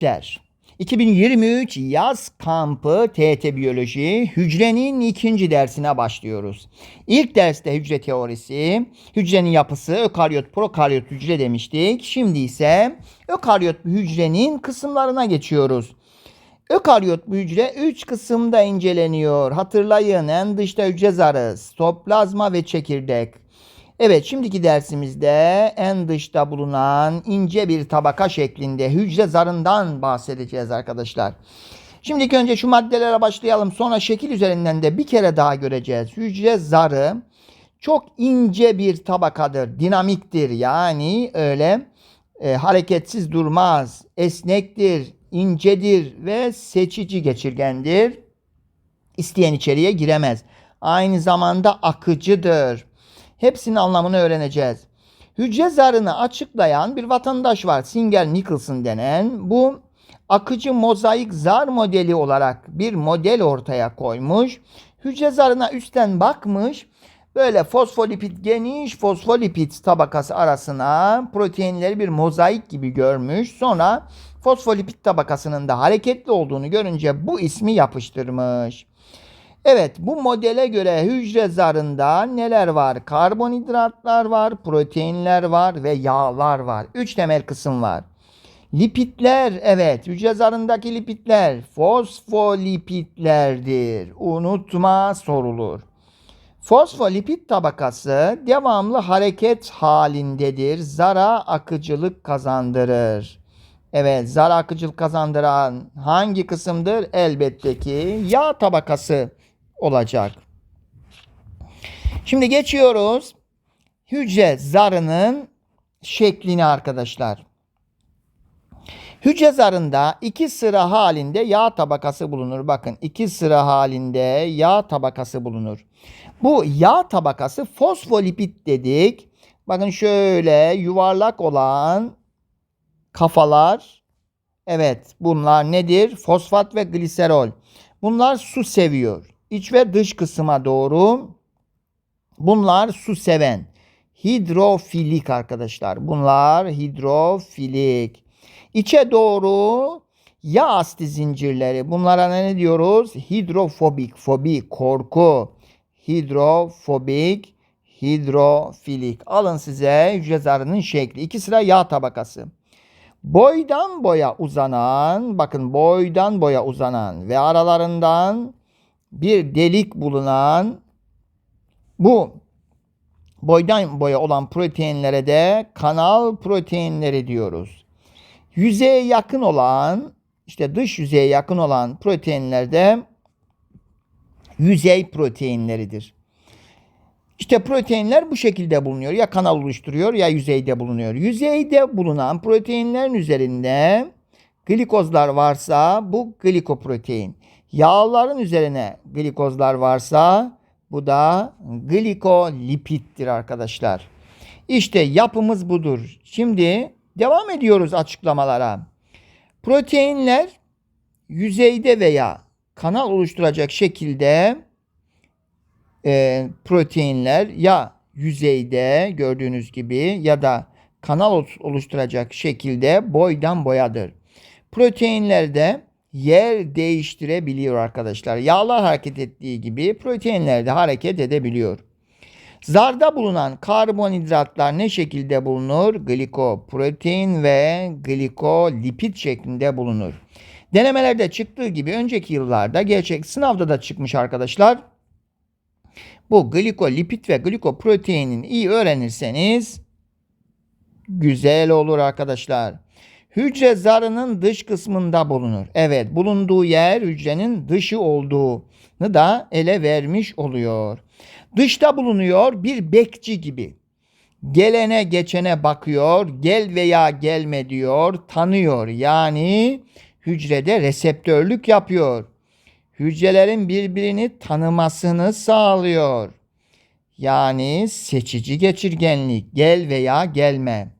Der. 2023 yaz kampı TET Biyoloji hücrenin ikinci dersine başlıyoruz. İlk derste hücre teorisi, hücrenin yapısı, ökaryot, prokaryot hücre demiştik. Şimdi ise ökaryot hücrenin kısımlarına geçiyoruz. Ökaryot hücre 3 kısımda inceleniyor. Hatırlayın en dışta hücre zarı, stoplazma ve çekirdek. Evet şimdiki dersimizde en dışta bulunan ince bir tabaka şeklinde hücre zarından bahsedeceğiz arkadaşlar. Şimdi ilk önce şu maddelere başlayalım. Sonra şekil üzerinden de bir kere daha göreceğiz. Hücre zarı çok ince bir tabakadır. Dinamiktir. Yani öyle e, hareketsiz durmaz. Esnektir, incedir ve seçici geçirgendir. İsteyen içeriye giremez. Aynı zamanda akıcıdır. Hepsinin anlamını öğreneceğiz. Hücre zarını açıklayan bir vatandaş var. Singer Nicholson denen. Bu akıcı mozaik zar modeli olarak bir model ortaya koymuş. Hücre zarına üstten bakmış. Böyle fosfolipid geniş fosfolipid tabakası arasına proteinleri bir mozaik gibi görmüş. Sonra fosfolipid tabakasının da hareketli olduğunu görünce bu ismi yapıştırmış. Evet bu modele göre hücre zarında neler var? Karbonhidratlar var, proteinler var ve yağlar var. Üç temel kısım var. Lipidler evet hücre zarındaki lipidler fosfolipidlerdir. Unutma sorulur. Fosfolipid tabakası devamlı hareket halindedir. Zara akıcılık kazandırır. Evet, zara akıcılık kazandıran hangi kısımdır? Elbette ki yağ tabakası olacak. Şimdi geçiyoruz hücre zarının şeklini arkadaşlar. Hücre zarında iki sıra halinde yağ tabakası bulunur. Bakın iki sıra halinde yağ tabakası bulunur. Bu yağ tabakası fosfolipid dedik. Bakın şöyle yuvarlak olan kafalar. Evet bunlar nedir? Fosfat ve gliserol. Bunlar su seviyor. İç ve dış kısma doğru bunlar su seven. Hidrofilik arkadaşlar. Bunlar hidrofilik. İçe doğru yağ asti zincirleri. Bunlara ne diyoruz? Hidrofobik. Fobi, korku. Hidrofobik, hidrofilik. Alın size hücre zarının şekli. İki sıra yağ tabakası. Boydan boya uzanan, bakın boydan boya uzanan ve aralarından bir delik bulunan bu boydan boya olan proteinlere de kanal proteinleri diyoruz. Yüzeye yakın olan işte dış yüzeye yakın olan proteinler de yüzey proteinleridir. İşte proteinler bu şekilde bulunuyor. Ya kanal oluşturuyor ya yüzeyde bulunuyor. Yüzeyde bulunan proteinlerin üzerinde glikozlar varsa bu glikoprotein. Yağların üzerine glikozlar varsa bu da glikolipittir arkadaşlar. İşte yapımız budur. Şimdi devam ediyoruz açıklamalara. Proteinler yüzeyde veya kanal oluşturacak şekilde e, proteinler ya yüzeyde gördüğünüz gibi ya da kanal oluşturacak şekilde boydan boyadır. Proteinlerde yer değiştirebiliyor arkadaşlar. Yağlar hareket ettiği gibi proteinler de hareket edebiliyor. Zarda bulunan karbonhidratlar ne şekilde bulunur? Glikoprotein ve glikolipid şeklinde bulunur. Denemelerde çıktığı gibi önceki yıllarda gerçek sınavda da çıkmış arkadaşlar. Bu glikolipid ve glikoproteinin iyi öğrenirseniz güzel olur arkadaşlar. Hücre zarının dış kısmında bulunur. Evet bulunduğu yer hücrenin dışı olduğunu da ele vermiş oluyor. Dışta bulunuyor bir bekçi gibi. Gelene geçene bakıyor, gel veya gelme diyor, tanıyor. Yani hücrede reseptörlük yapıyor. Hücrelerin birbirini tanımasını sağlıyor. Yani seçici geçirgenlik, gel veya gelme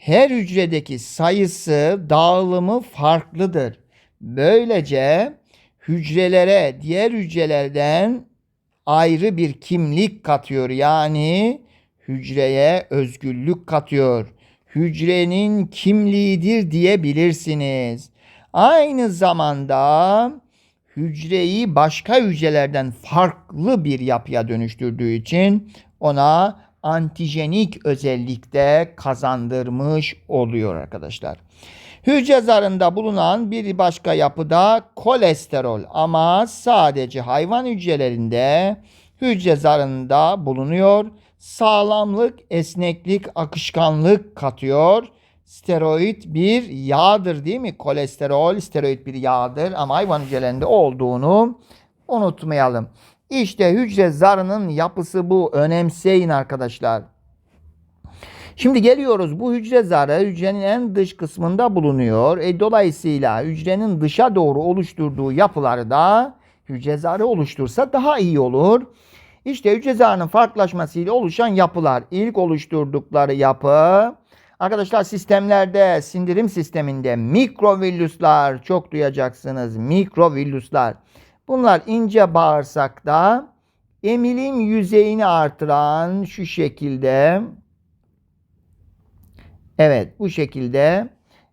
her hücredeki sayısı, dağılımı farklıdır. Böylece hücrelere diğer hücrelerden ayrı bir kimlik katıyor. Yani hücreye özgürlük katıyor. Hücrenin kimliğidir diyebilirsiniz. Aynı zamanda hücreyi başka hücrelerden farklı bir yapıya dönüştürdüğü için ona antijenik özellikte kazandırmış oluyor arkadaşlar. Hücre zarında bulunan bir başka yapıda kolesterol ama sadece hayvan hücrelerinde hücre zarında bulunuyor. Sağlamlık, esneklik, akışkanlık katıyor. Steroid bir yağdır değil mi? Kolesterol steroid bir yağdır ama hayvan hücrelerinde olduğunu unutmayalım. İşte hücre zarının yapısı bu. Önemseyin arkadaşlar. Şimdi geliyoruz bu hücre zarı hücrenin en dış kısmında bulunuyor. E, dolayısıyla hücrenin dışa doğru oluşturduğu yapıları da hücre zarı oluştursa daha iyi olur. İşte hücre zarının farklılaşmasıyla oluşan yapılar. İlk oluşturdukları yapı arkadaşlar sistemlerde sindirim sisteminde mikrovillüsler çok duyacaksınız. Mikrovillüsler. Bunlar ince bağırsakta emilim yüzeyini artıran şu şekilde Evet bu şekilde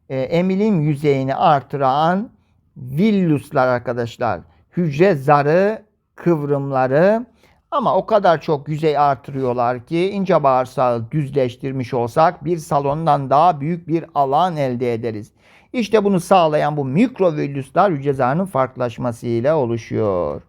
e, emilim yüzeyini artıran villuslar arkadaşlar. Hücre zarı kıvrımları ama o kadar çok yüzey artırıyorlar ki ince bağırsağı düzleştirmiş olsak bir salondan daha büyük bir alan elde ederiz. İşte bunu sağlayan bu mikrovilluslar hücre farklılaşmasıyla oluşuyor.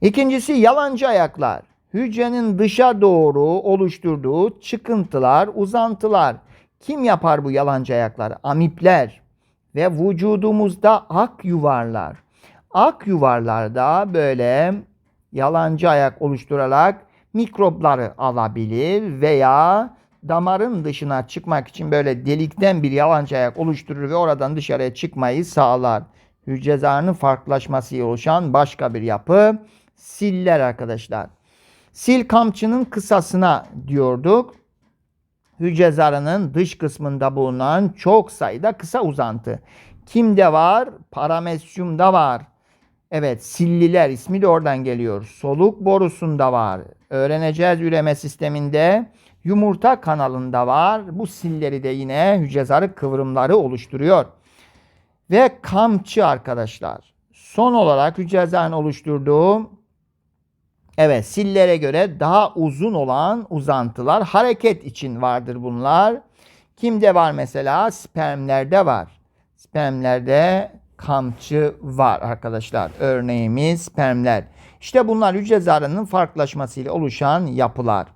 İkincisi yalancı ayaklar. Hücrenin dışa doğru oluşturduğu çıkıntılar, uzantılar. Kim yapar bu yalancı ayakları? Amipler ve vücudumuzda ak yuvarlar. Ak yuvarlarda böyle yalancı ayak oluşturarak mikropları alabilir veya damarın dışına çıkmak için böyle delikten bir yalancı ayak oluşturur ve oradan dışarıya çıkmayı sağlar. Hücre zarının farklılaşmasıyla oluşan başka bir yapı siller arkadaşlar. Sil kamçının kısasına diyorduk hücre zarının dış kısmında bulunan çok sayıda kısa uzantı. Kimde var? Paramesyumda var. Evet, silliler ismi de oradan geliyor. Soluk borusunda var. Öğreneceğiz üreme sisteminde. Yumurta kanalında var. Bu silleri de yine hücre zarı kıvrımları oluşturuyor. Ve kamçı arkadaşlar. Son olarak hücre zarının oluşturduğu Evet sillere göre daha uzun olan uzantılar hareket için vardır bunlar. Kimde var mesela? Spermlerde var. Spermlerde kamçı var arkadaşlar. Örneğimiz spermler. İşte bunlar hücre zarının farklılaşmasıyla oluşan yapılar.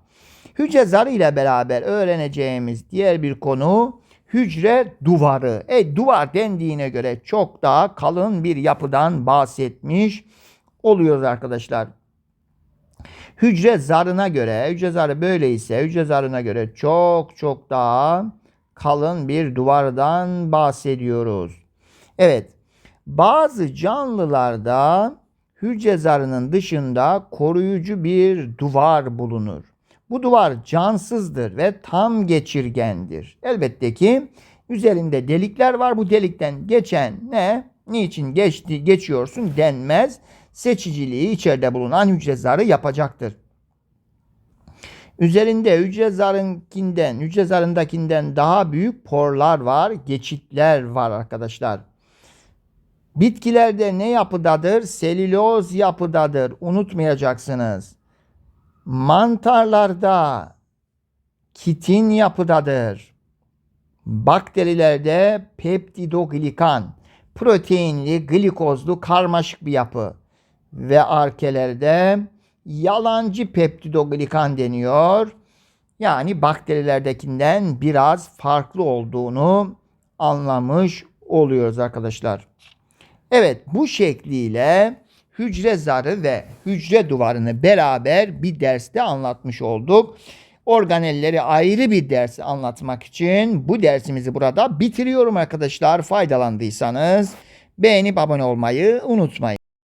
Hücre zarı ile beraber öğreneceğimiz diğer bir konu hücre duvarı. E duvar dendiğine göre çok daha kalın bir yapıdan bahsetmiş oluyoruz arkadaşlar. Hücre zarına göre, hücre zarı böyleyse hücre zarına göre çok çok daha kalın bir duvardan bahsediyoruz. Evet, bazı canlılarda hücre zarının dışında koruyucu bir duvar bulunur. Bu duvar cansızdır ve tam geçirgendir. Elbette ki üzerinde delikler var. Bu delikten geçen ne? Niçin geçti, geçiyorsun denmez seçiciliği içeride bulunan hücre zarı yapacaktır. Üzerinde hücre zarınkinden, hücre zarındakinden daha büyük porlar var, geçitler var arkadaşlar. Bitkilerde ne yapıdadır? Selüloz yapıdadır. Unutmayacaksınız. Mantarlarda kitin yapıdadır. Bakterilerde peptidoglikan, proteinli, glikozlu karmaşık bir yapı ve arkelerde yalancı peptidoglikan deniyor. Yani bakterilerdekinden biraz farklı olduğunu anlamış oluyoruz arkadaşlar. Evet bu şekliyle hücre zarı ve hücre duvarını beraber bir derste anlatmış olduk. Organelleri ayrı bir ders anlatmak için bu dersimizi burada bitiriyorum arkadaşlar. Faydalandıysanız beğenip abone olmayı unutmayın.